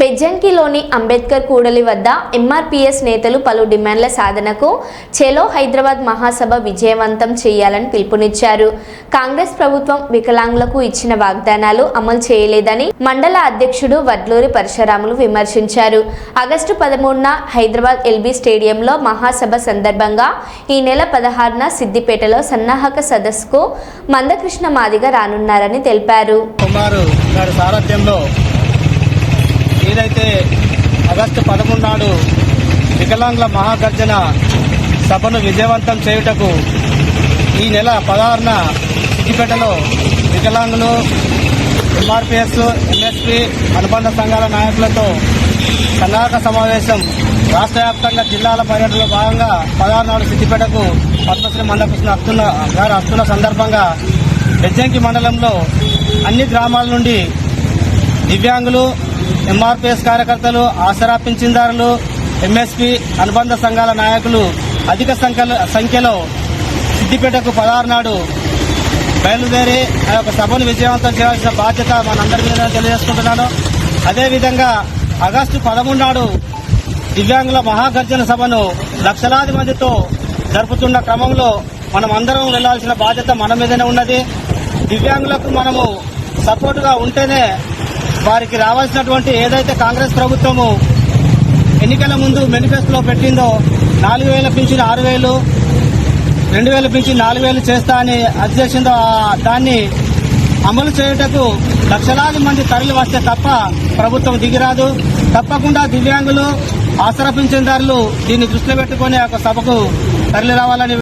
బెజ్జంకిలోని అంబేద్కర్ కూడలి వద్ద ఎంఆర్పిఎస్ నేతలు పలు డిమాండ్ల సాధనకు చెలో హైదరాబాద్ మహాసభ విజయవంతం చేయాలని పిలుపునిచ్చారు. కాంగ్రెస్ ప్రభుత్వం వికలాంగులకు ఇచ్చిన వాగ్దానాలు అమలు చేయలేదని మండల అధ్యక్షుడు వడ్లూరి పరశురాములు విమర్శించారు. ఆగస్టు పదమూడున హైదరాబాద్ ఎల్బీ స్టేడియంలో మహాసభ సందర్భంగా ఈ నెల పదహారున సిద్దిపేటలో సన్నాహక సదస్సుకు మందకృష్ణ మాదిగ రానున్నారని తెలిపారు. సారథ్యంలో ఏదైతే ఆగస్టు పదమూడు నాడు వికలాంగుల మహాగర్జన సభను విజయవంతం చేయుటకు ఈ నెల పదహారున సిద్దిపేటలో వికలాంగులు ఎంఆర్పిఎస్ ఎంఎస్పి అనుబంధ సంఘాల నాయకులతో సన్నాహక సమావేశం రాష్ట్ర వ్యాప్తంగా జిల్లాల పర్యటనలో భాగంగా పదహారు నాడు సిద్దిపేటకు పద్మశ్రీ మండపకృష్ణ వస్తున్న గారు వస్తున్న సందర్భంగా బెజ్జంకి మండలంలో అన్ని గ్రామాల నుండి దివ్యాంగులు ఎంఆర్పిఎస్ కార్యకర్తలు ఆసరా పింఛన్దారులు ఎంఎస్పి అనుబంధ సంఘాల నాయకులు అధిక సంఖ్యలో సంఖ్యలో సిద్దిపేటకు పదహారు నాడు బయలుదేరి ఆ యొక్క సభను విజయవంతం చేయాల్సిన బాధ్యత మనందరి మీద తెలియజేసుకుంటున్నాను. అదేవిధంగా ఆగస్టు పదమూడు నాడు దివ్యాంగుల మహాగర్జన సభను లక్షలాది మందితో జరుపుతున్న క్రమంలో మనం అందరం వెళ్ళాల్సిన బాధ్యత మన మీదనే ఉన్నది. దివ్యాంగులకు మనము సపోర్టుగా ఉంటేనే వారికి రావాల్సినటువంటి ఏదైతే కాంగ్రెస్ ప్రభుత్వము ఎన్నికల ముందు మేనిఫెస్టోలో పెట్టిందో నాలుగు వేల పింఛన్ ఆరు వేలు రెండు వేల పింఛన్ నాలుగు వేలు చేస్తా అని అది చేసిందో దాన్ని అమలు చేయుటకు లక్షలాది మంది తరలి వస్తే తప్ప ప్రభుత్వం దిగిరాదు. తప్పకుండా దివ్యాంగులు ఆసరా పింఛన్దారులు దీన్ని దృష్టిలో పెట్టుకుని ఒక సభకు తరలి రావాలని